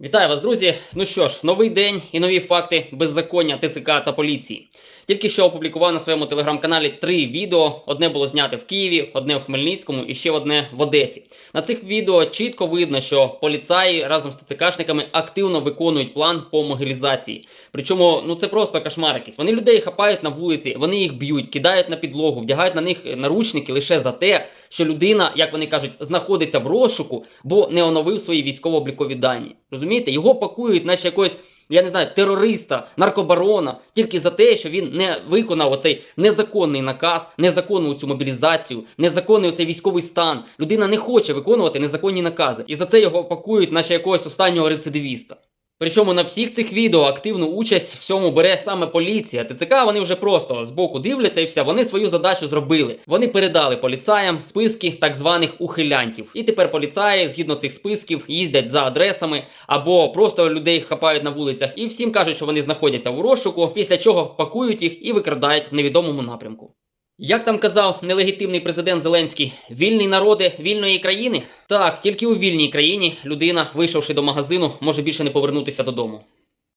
Вітаю вас, друзі! Ну що ж, новий день і нові факти беззаконня ТЦК та поліції. Тільки що опублікував на своєму телеграм-каналі три відео. Одне було знято в Києві, одне в Хмельницькому і ще одне в Одесі. На цих відео чітко видно, що поліцаї разом з ТЦКшниками активно виконують план по могилізації. Причому ну це просто кошмар якийсь. Вони людей хапають на вулиці, вони їх б'ють, кидають на підлогу, вдягають на них наручники лише за те, що людина, як вони кажуть, знаходиться в розшуку, бо не оновив свої військово-облікові дані. Розумієте, його пакують, наче якогось, я не знаю, терориста, наркобарона, тільки за те, що він не виконав оцей незаконний наказ, незаконну цю мобілізацію, незаконний оцей військовий стан. Людина не хоче виконувати незаконні накази. І за це його пакують, наче якогось останнього рецидивіста. Причому на всіх цих відео активну участь в цьому бере саме поліція. ТЦК вони вже просто збоку дивляться і все. Вони свою задачу зробили. Вони передали поліцаям списки так званих ухилянтів. І тепер поліцаї, згідно цих списків, їздять за адресами або просто людей хапають на вулицях і всім кажуть, що вони знаходяться у розшуку, після чого пакують їх і викрадають в невідомому напрямку. Як там казав нелегітимний президент Зеленський, вільні народи вільної країни? Так, тільки у вільній країні людина, вийшовши до магазину, може більше не повернутися додому.